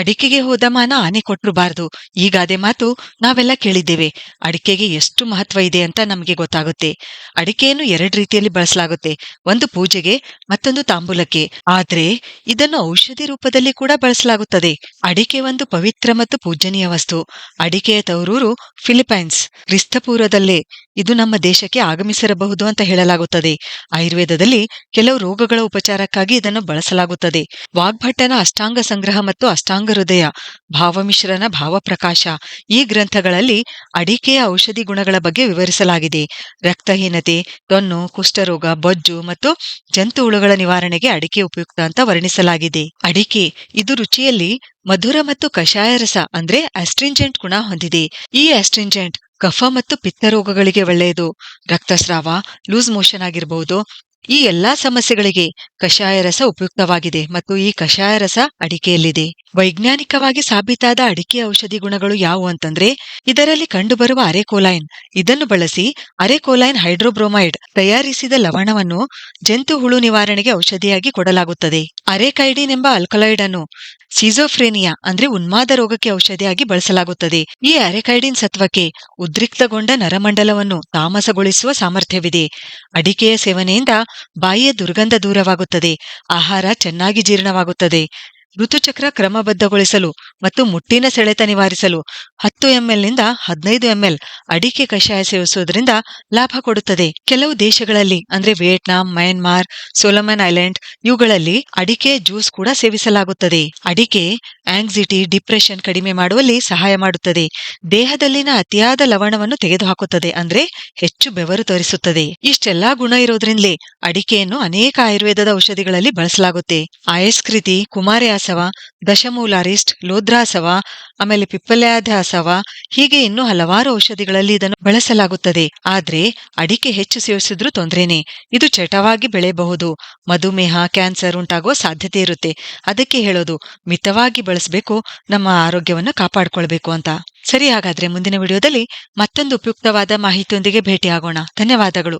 ಅಡಿಕೆಗೆ ಹೋದ ಮಾನ ಆನೆ ಕೊಟ್ರು ಬಾರ್ದು ಈ ಗಾದೆ ಮಾತು ನಾವೆಲ್ಲ ಕೇಳಿದ್ದೇವೆ. ಅಡಿಕೆಗೆ ಎಷ್ಟು ಮಹತ್ವ ಇದೆ ಅಂತ ನಮಗೆ ಗೊತ್ತಾಗುತ್ತೆ. ಅಡಿಕೆಯನ್ನು ಎರಡು ರೀತಿಯಲ್ಲಿ ಬಳಸಲಾಗುತ್ತೆ. ಒಂದು ಪೂಜೆಗೆ, ಮತ್ತೊಂದು ತಾಂಬೂಲಕ್ಕೆ. ಆದ್ರೆ ಇದನ್ನು ಔಷಧಿ ರೂಪದಲ್ಲಿ ಕೂಡ ಬಳಸಲಾಗುತ್ತದೆ. ಅಡಿಕೆ ಒಂದು ಪವಿತ್ರ ಮತ್ತು ಪೂಜನೀಯ ವಸ್ತು. ಅಡಿಕೆಯ ತವರೂರು ಫಿಲಿಪೈನ್ಸ್, ಕ್ರಿಸ್ತಪೂರ್ವದಲ್ಲೇ. ಇದು ನಮ್ಮ ದೇಶಕ್ಕೆ ಆಗಮಿಸಿರಬಹುದು ಅಂತ ಹೇಳಲಾಗುತ್ತದೆ. ಆಯುರ್ವೇದದಲ್ಲಿ ಕೆಲವು ರೋಗಗಳ ಉಪಚಾರಕ್ಕಾಗಿ ಇದನ್ನು ಬಳಸಲಾಗುತ್ತದೆ. ವಾಗ್ಭಟನ, ಅಷ್ಟಾಂಗ ಸಂಗ್ರಹ ಮತ್ತು ಅಷ್ಟಾಂಗ ಹೃದಯ, ಭಾವಮಿಶ್ರನ ಭಾವಪ್ರಕಾಶ ಈ ಗ್ರಂಥಗಳಲ್ಲಿ ಅಡಿಕೆಯ ಔಷಧಿ ಗುಣಗಳ ಬಗ್ಗೆ ವಿವರಿಸಲಾಗಿದೆ. ರಕ್ತಹೀನತೆ ತೊನ್ನು ಕುಷ್ಠರೋಗ, ಬೊಜ್ಜು ಮತ್ತು ಜಂತು ಹುಳುಗಳ ನಿವಾರಣೆಗೆ ಅಡಿಕೆ ಉಪಯುಕ್ತ ಅಂತ ವರ್ಣಿಸಲಾಗಿದೆ. ಅಡಿಕೆ ಇದು ರುಚಿಯಲ್ಲಿ ಮಧುರ ಮತ್ತು ಕಷಾಯ ರಸ ಅಂದ್ರೆ ಆಸ್ಟ್ರಿಂಜೆಂಟ್ ಗುಣ ಹೊಂದಿದೆ. ಈ ಅಸ್ಟ್ರಿಂಜೆಂಟ್ ಕಫ ಮತ್ತು ಪಿತ್ತ ರೋಗಗಳಿಗೆ ಒಳ್ಳೆಯದು. ರಕ್ತಸ್ರಾವ, ಲೂಸ್ ಮೋಷನ್ ಆಗಿರಬಹುದು ಈ ಎಲ್ಲಾ ಸಮಸ್ಯೆಗಳಿಗೆ ಕಷಾಯ ರಸ ಉಪಯುಕ್ತವಾಗಿದೆ ಮತ್ತು ಈ ಕಷಾಯ ರಸ ಅಡಿಕೆಯಲ್ಲಿದೆ. ವೈಜ್ಞಾನಿಕವಾಗಿ ಸಾಬೀತಾದ ಅಡಿಕೆ ಔಷಧಿ ಗುಣಗಳು ಯಾವುವು ಅಂತಂದ್ರೆ, ಇದರಲ್ಲಿ ಕಂಡುಬರುವ ಅರೆಕೋಲೈನ್. ಇದನ್ನು ಬಳಸಿ ಅರೆಕೋಲೈನ್ ಹೈಡ್ರೋಬ್ರೋಮೈಡ್ ತಯಾರಿಸಿದ ಲವಣವನ್ನು ಜಂತು ಹುಳು ನಿವಾರಣೆಗೆ ಔಷಧಿಯಾಗಿ ಕೊಡಲಾಗುತ್ತದೆ. ಅರೆಕೈಡಿನ್ ಎಂಬ ಆಲ್ಕಲಾಯ್ಡ್ ಅನ್ನು ಸಿಜೋಫ್ರೇನಿಯಾ ಅಂದ್ರೆ ಉನ್ಮಾದ ರೋಗಕ್ಕೆ ಔಷಧಿಯಾಗಿ ಬಳಸಲಾಗುತ್ತದೆ. ಈ ಅರೆಕೈಡಿನ್ ಸತ್ವಕ್ಕೆ ಉದ್ರಿಕ್ತಗೊಂಡ ನರಮಂಡಲವನ್ನು ತಾಮಸಗೊಳಿಸುವ ಸಾಮರ್ಥ್ಯವಿದೆ. ಅಡಿಕೆಯ ಸೇವನೆಯಿಂದ ಬಾಯಿಯ ದುರ್ಗಂಧ ದೂರವಾಗುತ್ತದೆ. ಆಹಾರ ಚೆನ್ನಾಗಿ ಜೀರ್ಣವಾಗುತ್ತದೆ. ಋತುಚಕ್ರ ಕ್ರಮಬದ್ಧಗೊಳಿಸಲು ಮತ್ತು ಮುಟ್ಟಿನ ಸೆಳೆತ ನಿವಾರಿಸಲು ಹತ್ತು ಎಂಎಲ್ನಿಂದ ಹದಿನೈದು ಎಂಎಲ್ ಅಡಿಕೆ ಕಷಾಯ ಸೇವಿಸುವುದರಿಂದ ಲಾಭ ಕೊಡುತ್ತದೆ. ಕೆಲವು ದೇಶಗಳಲ್ಲಿ, ಅಂದ್ರೆ ವಿಯೆಟ್ನಾಂ, ಮಯನ್ಮಾರ್, ಸೋಲಮನ್ ಐಲ್ಯಾಂಡ್, ಇವುಗಳಲ್ಲಿ ಅಡಿಕೆ ಜ್ಯೂಸ್ ಕೂಡ ಸೇವಿಸಲಾಗುತ್ತದೆ. ಅಡಿಕೆ ಆಂಗ್ಸಿಟಿ ಡಿಪ್ರೆಷನ್ ಕಡಿಮೆ ಮಾಡುವಲ್ಲಿ ಸಹಾಯ ಮಾಡುತ್ತದೆ. ದೇಹದಲ್ಲಿನ ಅತಿಯಾದ ಲವಣವನ್ನು ತೆಗೆದುಹಾಕುತ್ತದೆ, ಅಂದ್ರೆ ಹೆಚ್ಚು ಬೆವರು ತೋರಿಸುತ್ತದೆ. ಇಷ್ಟೆಲ್ಲಾ ಗುಣ ಇರೋದ್ರಿಂದಲೇ ಅಡಿಕೆಯನ್ನು ಅನೇಕ ಆಯುರ್ವೇದದ ಔಷಧಿಗಳಲ್ಲಿ ಬಳಸಲಾಗುತ್ತೆ. ಆಯಸ್ಕೃತಿ, ಕುಮಾರಯಾಸವ, ದಶಮೂಲಾರಿಸ್ಟ್ ಲೋಧ್ರಾಸವ ಆಮೇಲೆ ಪಿಪ್ಪಲ್ಯಾಧಾಸವ ಹೀಗೆ ಇನ್ನೂ ಹಲವಾರು ಔಷಧಿಗಳಲ್ಲಿ ಇದನ್ನು ಬಳಸಲಾಗುತ್ತದೆ. ಆದ್ರೆ ಅಡಿಕೆ ಹೆಚ್ಚು ಸೇವಿಸಿದ್ರೂ ತೊಂದ್ರೆನೆ. ಇದು ಚಟವಾಗಿ ಬೆಳೆಯಬಹುದು. ಮಧುಮೇಹ, ಕ್ಯಾನ್ಸರ್ ಉಂಟಾಗುವ ಸಾಧ್ಯತೆ ಇರುತ್ತೆ. ಅದಕ್ಕೆ ಹೇಳೋದು, ಮಿತವಾಗಿ ಬಳಸಬೇಕು, ನಮ್ಮ ಆರೋಗ್ಯವನ್ನು ಕಾಪಾಡಿಕೊಳ್ಬೇಕು ಅಂತ. ಸರಿ, ಹಾಗಾದ್ರೆ ಮುಂದಿನ ವಿಡಿಯೋದಲ್ಲಿ ಮತ್ತೊಂದು ಉಪಯುಕ್ತವಾದ ಮಾಹಿತಿಯೊಂದಿಗೆ ಭೇಟಿಯಾಗೋಣ. ಧನ್ಯವಾದಗಳು.